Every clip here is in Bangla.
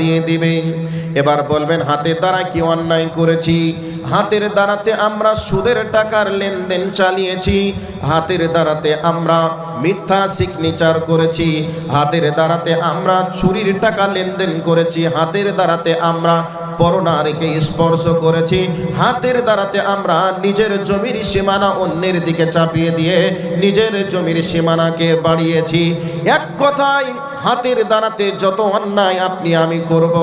দিয়ে দিবেন এবার বলবেন, হাতের দ্বারা কি অন্যায় করেছি? হাতের দ্বারাতে আমরা সুদের টাকার লেনদেন চালিয়েছি। হাতের দ্বারাতে আমরা মিথ্যা সিগনেচার করেছি। হাতের দ্বারাতে আমরা চুরির টাকা লেনদেন করেছি। হাতের দ্বারাতে আমরা পরনারীকে স্পর্শ করেছি। হাতের দ্বারাতে আমরা নিজের জমির সীমানা অন্যের দিকে চাপিয়ে দিয়ে নিজের জমির সীমানাকে বাড়িয়েছি। এক কথায়, হাতের দ্বারাতে যত অন্যায় আপনি আমি করব,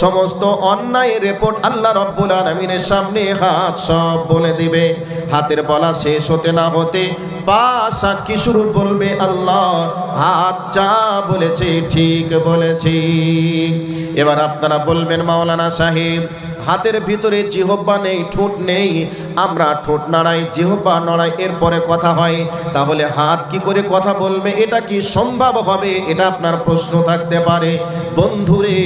সমস্ত অন্যায়ের রেপোর্ট আল্লাহ রব্বুল আলমিনের সামনে হাত সব বলে দিবে। হাতের বলা শেষ হতে না হতে পা সাক্ষী শুরু বলবে? আল্লাহ হাত যা বলেছে, ঠিক বলেছি। এবার আপনারা বলবেন, মাওলানা সাহেব, হাতের ভিতরে জিহব্বা নেই, ঠোঁট নেই, আমরা ঠোঁট নাড়াই জিহব্বা নড়াই, এরপরে কথা হয়। তাহলে হাত কি করে কথা বলবে? এটা কি সম্ভব হবে? এটা আপনার প্রশ্ন থাকতে পারে। বন্ধুরে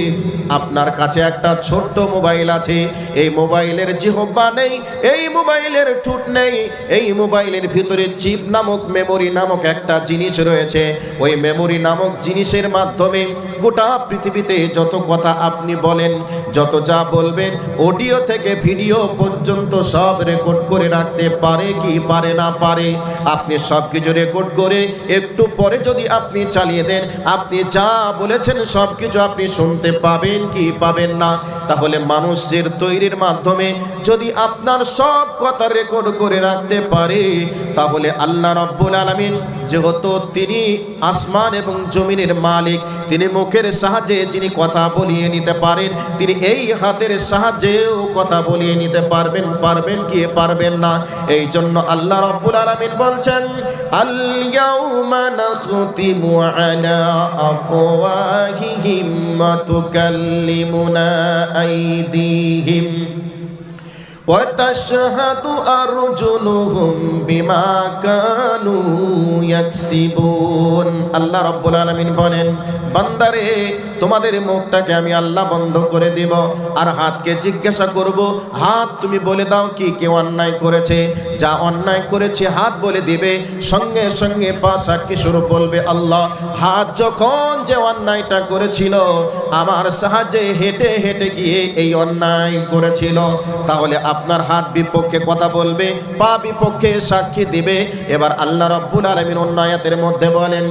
আপনার কাছে একটা ছোট্ট মোবাইল আছে। এই মোবাইলের জিহব্বা নেই, এই মোবাইলের ঠুট নেই, এই মোবাইলের ভিতরে চিপ নামক মেমোরি নামক একটা জিনিস রয়েছে। ওই মেমোরি নামক জিনিসের মাধ্যমে গোটা পৃথিবীতে যত কথা আপনি বলেন, যত যা বলবেন, অডিও থেকে ভিডিও পর্যন্ত সব রেকর্ড করে রাখতে পারে কি পারে না পারে। আপনি সব কিছু রেকর্ড করে একটু পরে যদি আপনি চালিয়ে দেন, আপনি যা বলেছেন সব কিছু আপনি শুনতে পাবেন। কি পাবেন না? তাহলে মানুষের তৈরির মাধ্যমে যদি আপনার সব কথা রেকর্ড করে রাখতে পারে, তাহলে আল্লাহ রব্বুল আলমিন যেহেতু তিনি আসমান এবং জমিনের মালিক, তিনি মুখের সাহায্যে যিনি কথা বলিয়ে নিতে পারেন, তিনি এই হাতের সাহায্যেও কথা বলিয়ে নিতে পারবেন পারবেন কি পারবেন না। এই জন্য আল্লাহ রব্বুল আলামিন বলছেন আল وتشهد أرجلهم بما كانوا يكسبون আল্লাহ রাব্বুল আলামিন বলেন বান্দারে তোমাদের মুখটাকে আমি আল্লাহ বন্ধ করে দিব আর হাতকে জিজ্ঞাসা করব হাত তুমি বলে দাও কি কে অন্যায় করেছে যা অন্যায় করেছে হাত বলে দিবে সঙ্গে সঙ্গে পা সাক্ষী শুরু বলবে আল্লাহ হাত যখন যে অন্যায়টা করেছিল আমার সাহায্যে হেঁটে হেঁটে গিয়ে এই অন্যায় করেছিল তাহলে আপনার হাত বিপক্ষে কথা বলবে, পা বিপক্ষে সাক্ষী দিবে। এবার আল্লাহ রব্বুল আলমিন অন্যায়াতের মধ্যে বলেন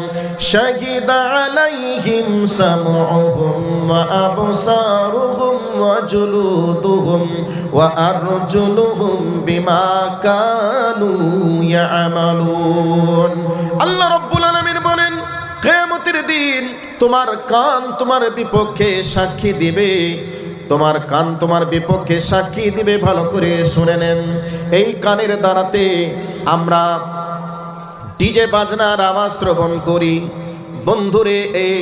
ওয়া আবসারুহুম ওয়া জুলুদুহুম ওয়া আরজুলুহুম বিমা কানু ইয়ামালুন। আল্লাহ রব্বুল আলামিন বলেন, কিয়ামতের দিন তোমার কান তোমার বিপক্ষে সাক্ষী দিবে। তোমার কান তোমার বিপক্ষে সাক্ষী দিবে, ভালো করে শুনে নেন। এই কানের দ্বারাতে আমরা ডিজে বাজনার আওয়াজ শ্রবণ করি। বন্ধুরে এই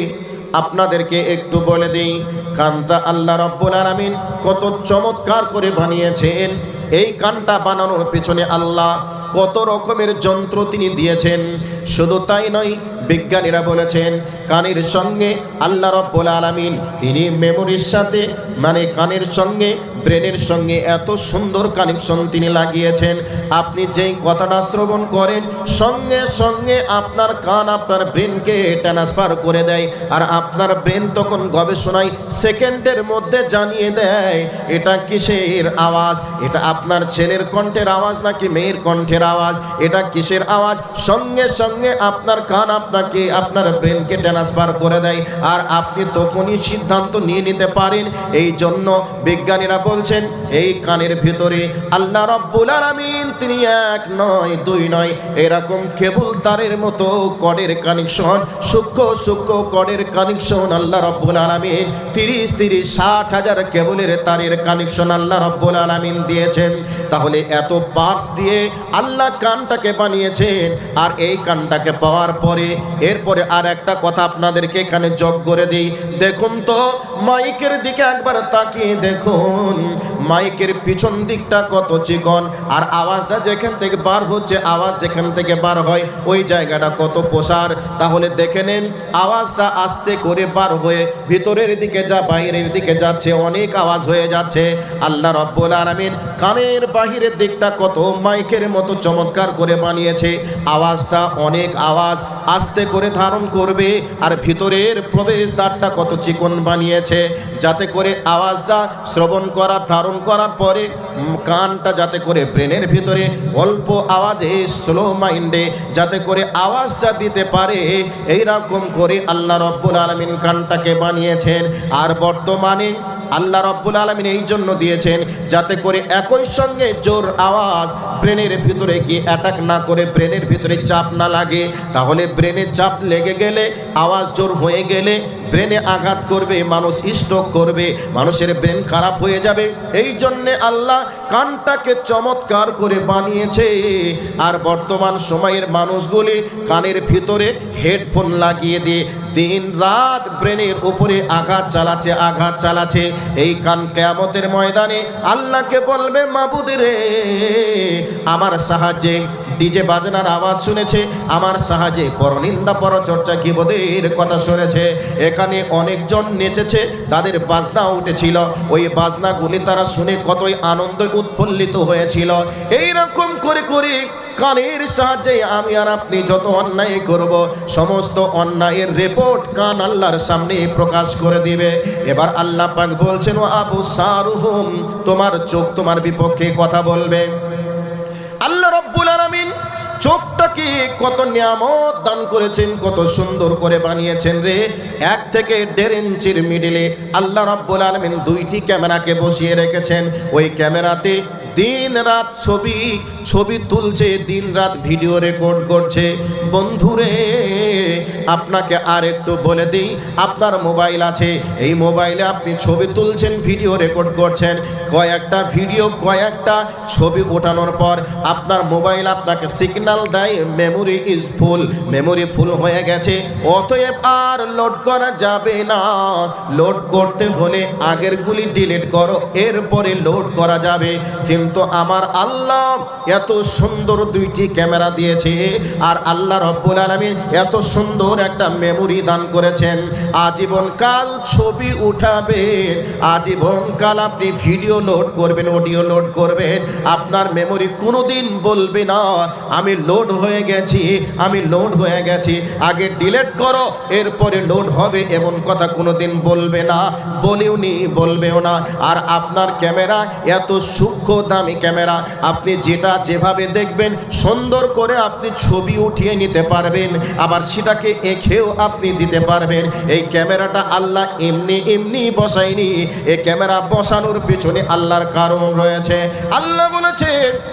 আপনাদেরকে একটু বলে দিই, কানটা আল্লাহ রব্বুল আলামিন কত চমৎকার করে বানিয়েছেন। এই কানটা বানানোর পিছনে আল্লাহ কত রকমের যন্ত্র তিনি দিয়েছেন? শুধু তাই নয়, বিজ্ঞানীরা বলেছেন, কানের সঙ্গে আল্লাহ রব্বুল আলামিন, তিনি মেমোরির সাথে মানে কানের সঙ্গে ব্রেনের সঙ্গে এত সুন্দর কানেকশন তিনি লাগিয়েছেন। আপনি যেই কথাটা শ্রবণ করেন, সঙ্গে সঙ্গে আপনার কান আপনার ব্রেনকে ট্রান্সফার করে দেয়। আর আপনার ব্রেন তখন গবেষণায় সেকেন্ডের মধ্যে জানিয়ে দেয়, এটা কিসের আওয়াজ? এটা আপনার ছেলের কণ্ঠের আওয়াজ নাকি মেয়ের কণ্ঠের আওয়াজ? এটা কিসের আওয়াজ? সঙ্গে সঙ্গে আপনার কান আপনাকে, আপনার ব্রেনকে ট্রান্সফার করে দেয়। আর আপনি তখনই সিদ্ধান্ত নিয়ে নিতে পারেন। এই জন্য বিজ্ঞানীরা বলছেন, এই কানের ভিতরে আল্লাহ রব্বুল আলামিন, তিনি এক নয়, দুই নয়, এরকম কেবল তারের মতো কডের কানেকশন, সূক্ষ্ম সূক্ষ্ম কডের কানেকশন আল্লাহ রব্বুল আলামিন, তিরিশ তিরিশ, ষাট হাজার কেবলের তারের কানেকশন আল্লাহ রব্বুল আলামিন দিয়েছেন। তাহলে এত পার্টস দিয়ে আল্লাহ কানটাকে বানিয়েছেন, আর এই কানটাকে পাওয়ার পরে, এরপরে আর একটা কথা আপনাদেরকে এখানে যোগ করে দিই। দেখুন তো, মাইকের দিকে একবার তাকিয়ে দেখুন। মাইকের পিছন দিকটা কত চিকন, আর আওয়াজটা যেখান থেকে বার হচ্ছে, আওয়াজ যেখান থেকে বার হয়, ওই জায়গাটা কত প্রসার। তাহলে দেখে নেন, আওয়াজটা আস্তে আস্তে করে বার হয়ে ভিতরের দিকে যা, বাইরের দিকে যাচ্ছে, অনেক আওয়াজ হয়ে যাচ্ছে। আল্লাহ রব্বুল আলামিন কানের বাহিরের দিকটা কত মাইকের মতো চমৎকার করে বানিয়েছে। আওয়াজটা অনেক আওয়াজ আস্তে করে ধারণ করবে আর ভিতরের প্রবেশদ্বারটা কত চিকন বানিয়েছে। যাতে করে আওয়াজটা শ্রবণ করার, ধারণ করার পরে কানটা যাতে করে ব্রেনের ভিতরে অল্প আওয়াজে স্লো মাইন্ডে যাতে করে আওয়াজটা দিতে পারে এই রকম করে আল্লাহ রব্বুল আলমিন কানটাকে বানিয়েছেন। আর বর্তমানে আল্লাহ রব্বুল আলমিন এই জন্য দিয়েছেন যাতে করে একই সঙ্গে জোর আওয়াজ ব্রেনের ভিতরে গিয়ে অ্যাটাক না করে, ব্রেনের ভিতরে চাপ না লাগে। তাহলে ব্রেনে চাপ লেগে গেলে, আওয়াজ জোর হয়ে গেলে ব্রেনে আঘাত করবে, মানুষ স্ট্রোক করবে, মানুষের ব্রেন খারাপ হয়ে যাবে। এই জন্যে আল্লাহ কানটাকে চমৎকার করে বানিয়েছে। আর বর্তমান সময়ের মানুষগুলি কানের ভিতরে হেডফোন লাগিয়ে দিয়ে দিন রাত ব্রেনের উপরে আঘাত চালাচ্ছে আঘাত চালাচ্ছে। এই কান কেয়ামতের ময়দানে আল্লাহকে বলবে, মাবুদ রে, আমার সাহায্যে ডিজে বাজনার আওয়াজ শুনেছে, আমার সাহায্যে পরনিন্দা পরচর্চা কিবোধের কথা শুনেছে। এখানে অনেকজন নেচেছে, তাদের বাজনা উঠেছিল। ওই বাজনাগুলি তারা শুনে কতই আনন্দ উৎফুল্লিত হয়েছিল। এই রকম করে করে কানের সাহায্যে আমি আর আপনি যত অন্যায় করব, সমস্ত অন্যায়ের রিপোর্ট কান আল্লাহর সামনে প্রকাশ করে দিবে। এবার আল্লাহ পাক বলছেন আবু সারুহুম, তোমার চোখ তোমার বিপক্ষে কথা বলবে। রব্বুল আলামিন চোখটাকে কত নিয়ামত দান করেছেন, কত সুন্দর করে বানিয়েছেন রে। এক থেকে দেড় ইঞ্চির মিডিলে আল্লাহ রব্বুল আলমিন দুইটি ক্যামেরাকে বসিয়ে রেখেছেন। ওই ক্যামেরাতে দিন রাত ছবি ছবি তুলছে দিন রাত ভিডিও রেকর্ড করছে। বন্ধুরে, আপনাকে আর একটু বলে দিই, আপনার মোবাইল আছে। এই মোবাইলে আপনি ছবি তুলছেন, ভিডিও রেকর্ড করছেন। কয়েকটা ভিডিও, কয়েকটা ছবি ওঠানোর পর আপনার মোবাইল আপনাকে সিগন্যাল দেয় memory is full memory full হয়ে গেছে। অতএব আর লোড করা যাবে না। লোড করতে হলে আগেরগুলি ডিলিট করো, এরপরে লোড করা যাবে। কিন্তু আমার আল্লাহ এত সুন্দর দুইটি ক্যামেরা দিয়েছে আর আল্লাহ রব্বুল আলমিন এত সুন্দর একটা মেমোরি দান করেছেন। আজীবন কাল ছবি উঠাবে, আজীবন কাল আপনি ভিডিও লোড করবেন অডিও লোড করবেন। আপনার মেমোরি কোনোদিন বলবে না, আমি লোড হয়ে গেছি, আমি লোড হয়ে গেছি, আগে ডিলেট করো, এরপরে লোড হবে এমন কথা কোনোদিন বলবে না বলেও নি বলবেও না। আর আপনার ক্যামেরা এত সূক্ষ্ম দামি ক্যামেরা, আপনি যেটা যেভাবে দেখবেন, সুন্দর করে আপনি ছবি উঠিয়ে নিতে পারবেন। আবার সেটাকে এঁকেও আপনি দিতে পারবেন। এই ক্যামেরাটা আল্লাহ এমনি এমনি বসায়নি। এই ক্যামেরা বসানোর পেছনে আল্লাহর কারণ রয়েছে। আল্লাহ বলেছে,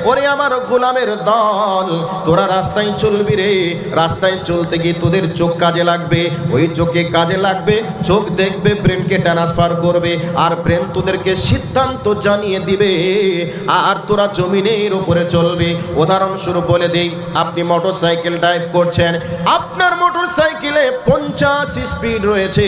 ওরে আমার গোলামের দল, তোরা রাস্তায় চলবি রে। রাস্তায় চলতে গিয়ে তোদের চোখ কাজে লাগবে। ওই চোখে কাজে লাগবে, চোখ দেখবে, ব্রেনকে ট্রান্সফার করবে। আর ব্রেন তোদেরকে সিদ্ধান্ত জানিয়ে দিবে। আর তোরা জমিনের উপরে চলবে। উদাহরণস্বরূপ বলে দেই, আপনি মোটর সাইকেল ড্রাইভ করছেন, আপনার মোটর সাইকেলে পঞ্চাশ স্পিড রয়েছে।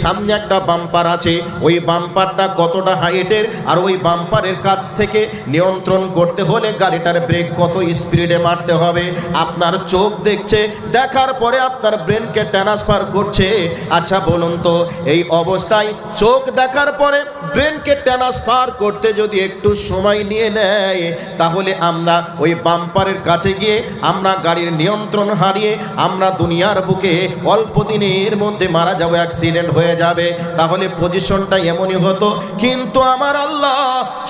সামনে একটা বাম্পার আছে, ওই বাম্পারটা কতটা হাইটের আর ওই বাম্পারের কাছ থেকে নিয়ন্ত্রণ করতে হলে গাড়িটার ব্রেক কত স্পিডে মারতে হবে। আপনার চোখ দেখছে, দেখার পরে আপনার ব্রেনকে ট্রান্সফার করছে। আচ্ছা বলুন তো, এই অবস্থায় চোখ দেখার পরে ব্রেনকে ট্রান্সফার করতে যদি একটু সময় নিয়ে নেয়, তাহলে আমরা ওই বাম্পারের কাছে গিয়ে আমরা গাড়ির নিয়ন্ত্রণ হারিয়ে আমরা দুনিয়ার বুকে অল্প দিনের মধ্যে মারা যাব অ্যাক্সিডেন্ট হয়ে যাবে। তাহলে পজিশনটা এমনই হতো, কিন্তু আমার আল্লাহ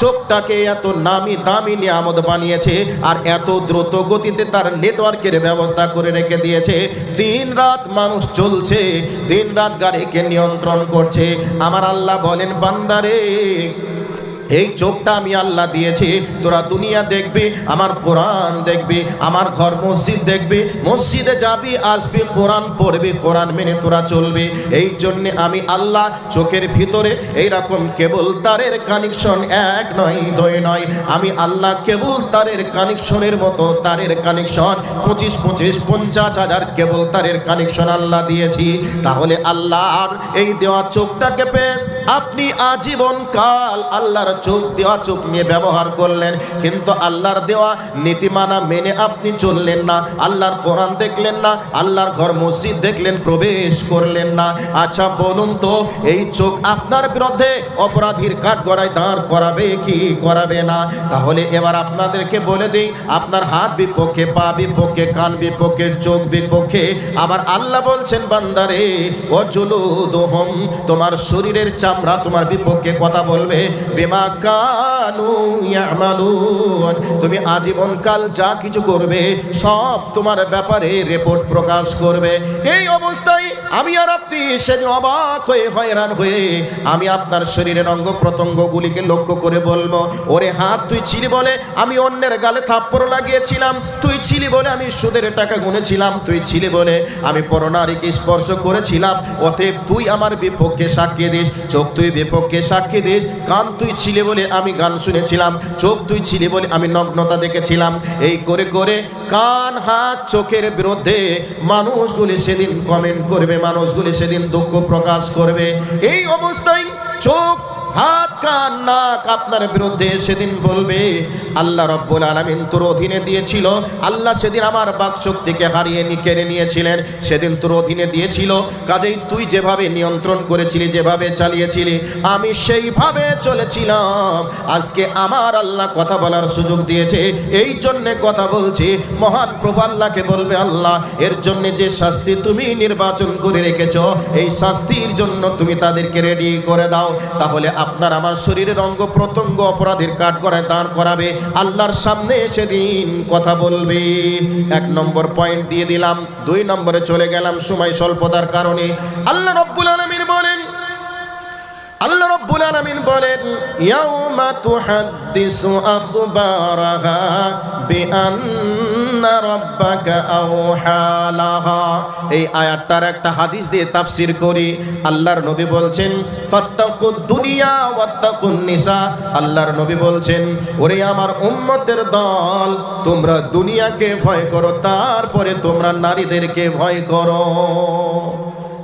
চোখটাকে এত নামি দামি নিয়ামত বানিয়েছে আর এত দ্রুত গতিতে তার নেটওয়ার্কের ব্যবস্থা করে রেখে দিয়েছে। দিন রাত মানুষ চলছে দিন রাত গাড়িকে নিয়ন্ত্রণ করছে। আমার আল্লাহ বলেন বান্দারে এই চোখটা আমি আল্লাহ দিয়েছি। তোরা দুনিয়া দেখবি, আমার কোরআন দেখবি, আমার ঘর মসজিদ দেখবি, মসজিদে যাবি, আসবি, কোরআন পড়বি, কোরআন মেনে তোরা চলবি। এই জন্য আমি আল্লাহ চোখের ভিতরে এই রকম কেবল তারের কানেকশন এক নয়, দুই নয়। আমি আল্লাহ কেবল তারের কানেকশনের মতো তারের কানেকশন পঁচিশ পঁচিশ, পঞ্চাশ হাজার কেবল তারের কানেকশন আল্লাহ দিয়েছি। তাহলে আল্লাহর এই দেওয়া চোখটাকে পেয়ে আপনি আজীবন কাল আল্লাহর চোখ দেওয়া, চোখ নিয়ে ব্যবহার করলেন। কিন্তু আল্লাহর দেওয়া নীতিমানা মেনে আপনি চললেন না। আল্লাহর কোরআন দেখলেন না, আল্লাহর ঘর মসজিদ দেখলেন, প্রবেশ করলেন না। আচ্ছা বলুন তো, এই চোখ আপনার বিরুদ্ধে অপরাধীর কাঠ গড়ায় দাঁড় করাবে কি করাবে না? তাহলে এবার আপনাদেরকে বলে দিই, আপনার হাত বিপক্ষে, পা বিপক্ষে, কান বিপক্ষে, চোখ বিপক্ষে, আবার আল্লাহ বলছেন, বান্দারে ও জুলুদুহুম তোমার শরীরের চামড়া তোমার বিপক্ষে কথা বলবে, বিমা কানু ইয়ামালুন, তুমি আজীবন কাল যা কিছু করবে, সব তোমার ব্যাপারে রিপোর্ট প্রকাশ করবে। এই অবস্থায় আমি আর আপনি সেদিন অবাক হয়ে, হয়রান হয়ে আমি আপনার শরীরের অঙ্গ প্রত্যঙ্গগুলিকে লক্ষ্য করে বলব, ওরে হাত, তুই ছিলি বলে আমি অন্যের গালে থাপ্পড় লাগিয়েছিলাম, তুই ছিলি বলে আমি সুদের টাকা গুনেছিলাম, তুই ছিলি বলে আমি পরনারীকে স্পর্শ করেছিলাম, অতএব তুই আমার বিপক্ষে সাক্ষী দিস, চোখ তুই বিপক্ষে সাক্ষী দিস, কান তুই ছিলি বলে আমি গান শুনেছিলাম, চোখ তুই ছিলে বলে আমি নগ্নতা দেখেছিলাম। এই করে করে কান, হাত, চোখের বিরুদ্ধে মানুষগুলি সেদিন কমেন্ট করবে, মানুষগুলি সেদিন দুঃখ প্রকাশ করবে। এই অবস্থায় চোখ হাত, কান, নাক আপনার বিরুদ্ধে সেদিন বলবে, আল্লাহ রব্বুল আলমিন তোর অধীনে দিয়েছিল, আল্লাহ সেদিন আমার বাক শক্তিকে হারিয়ে নি কেড়ে নিয়েছিলেন, সেদিন তোর অধীনে দিয়েছিল। কাজেই তুই যেভাবে নিয়ন্ত্রণ করেছিলি, যেভাবে চালিয়েছিলি, আমি সেইভাবে চলেছিলাম। আজকে আমার আল্লাহ কথা বলার সুযোগ দিয়েছে, এই জন্যে কথা বলছি, মহান প্রভু আল্লাহকে বলবে, আল্লাহ, এর জন্য যে শাস্তি তুমি নির্বাচন করে রেখেছ, এই শাস্তির জন্য তুমি তাদেরকে রেডি করে দাও। তাহলে আপনার আমার শরীরের অঙ্গ প্রত্যঙ্গ অপরাধের কাঠ করায় দাঁড় করাবে, আল্লাহর সামনে সেদিন কথা বলবে। এক নম্বর পয়েন্ট দিয়ে দিলাম, দুই নম্বরে চলে গেলাম সময় স্বল্পতার কারণে। আল্লাহ রব্বুল আলমিন বলেন, আল্লাহ রব্বুল আলামিন বলেন, ইয়াউমা তুহাদ্দিসু আখবারাহা আওহালাহা এই আয়াতটার একটা হাদিস দিয়ে তাফসীর করি। আল্লাহর নবী বলছেন দুনিয়া নিসা। আল্লাহর নবী বলছেন, ওরে আমার উম্মতের দল, তোমরা দুনিয়াকে ভয় করো, তারপরে তোমরা নারীদেরকে ভয় করো।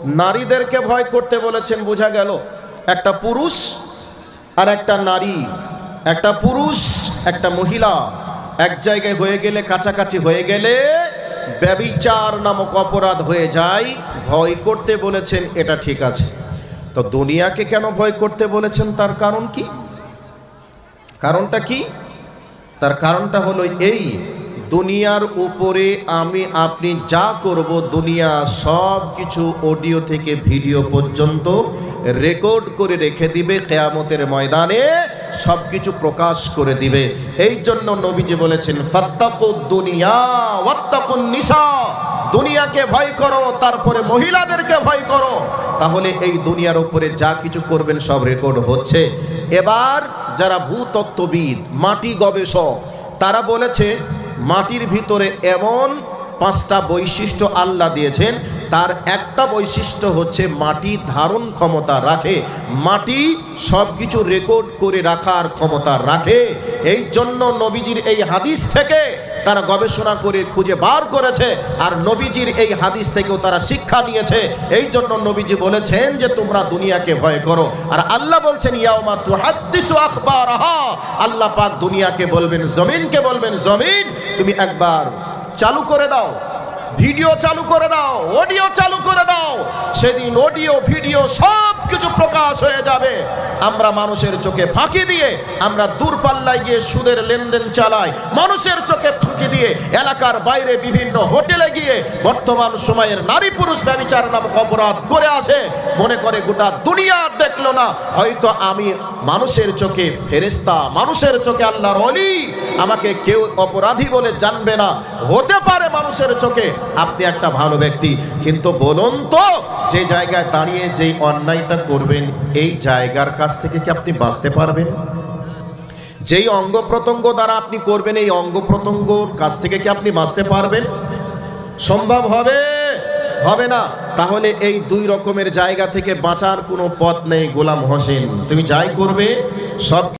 নারীদেরকে ভয় করতে বলেছেন, বোঝা গেল। একটা পুরুষ আর একটা নারী। একটা পুরুষ, একটা মহিলা। এক জায়গায় হয়ে গেলে, কাছাকাছি হয়ে গেলে ব্যবিচার নামক অপরাধ হয়ে যায়। ভয় করতে বলেছেন, এটা ঠিক আছে। তো দুনিয়াকে কেন ভয় করতে বলেছেন? তার কারণ কি? কারণটা কি? তার কারণটা হলো এই, দুনিয়ার উপরে আমি, আপনি যা করব, দুনিয়া সব কিছু অডিও থেকে ভিডিও পর্যন্ত রেকর্ড করে রেখে দিবে। কেয়ামতের ময়দানে সব কিছু প্রকাশ করে দিবে। এই জন্য নবীজি বলেছেন, ফাত্তাকু দুনিয়া ওয়াত্তাকুন নিসা। দুনিয়াকে ভয় করো, তারপরে মহিলাদেরকে ভয় করো। তাহলে এই দুনিয়ার উপরে যা কিছু করবেন সব রেকর্ড হচ্ছে। এবার যারা ভূতত্ত্ববিদ, মাটি গবেষক, তারা বলেছে, মাটির ভিতরে এমন পাঁচটা বৈশিষ্ট্য আল্লাহ দিয়েছেন। তার একটা বৈশিষ্ট্য হচ্ছে মাটি ধারণ ক্ষমতা রাখে। মাটি সব কিছু রেকর্ড করে রাখার ক্ষমতা রাখে। এই জন্য নবীজির এই হাদিস থেকে তারা গবেষণা করে খুঁজে বার করেছে আর নবীজির এই হাদিস থেকেও তারা শিক্ষা নিয়েছে। এই জন্য নবীজি বলেছেন যে, তোমরা দুনিয়াকে ভয় করো। আর আল্লাহ বলছেন, ইয়াউমা তুহাদ্দিসু আখবারাহা। আল্লাহ পাক দুনিয়াকে বলবেন, জমিনকে বলবেন, জমিন, তুমি একবার চালু করে দাও। ভিডিও চালু করে দাও, অডিও চালু করে দাও। সেদিন অডিও, ভিডিও সব কিছু প্রকাশ হয়ে যাবে। আমরা মানুষের চোখে ফাঁকি দিয়ে, আমরা দূরপাল্লায় গিয়ে সুদের লেনদেন চালাই, মানুষের চোখে ফাঁকি দিয়ে এলাকার বাইরে বিভিন্ন হোটেলে গিয়ে বর্তমান সময়ের নারী পুরুষ ব্যবচার নামক অপরাধ করে আসে। মনে করে গোটা দুনিয়া দেখল না। হয়তো আমি মানুষের চোখে ফেরেস্তা মানুষের চোখে আল্লাহর অলি আমাকে কেউ অপরাধী বলে জানবে না। হতে পারে মানুষের চোখে। আপনি একটা ভালো ব্যক্তি। কিন্তু বলুন তো, যে জায়গায় দাঁড়িয়ে যেই অন্যায়টা করবেন, এই জায়গার কাছ থেকে কি আপনি বাঁচতে পারবেন? যেই অঙ্গ প্রত্যঙ্গ দ্বারা আপনি করবেন, এই অঙ্গ প্রত্যঙ্গর কাছ থেকে কি আপনি বাঁচতে পারবেন? সম্ভব হবে? হবে না। তাহলে এই দুই রকমের জায়গা থেকে বাঁচার কোনো পথ নেই গোলাম হোসেন। তুমি যাই করবে, সব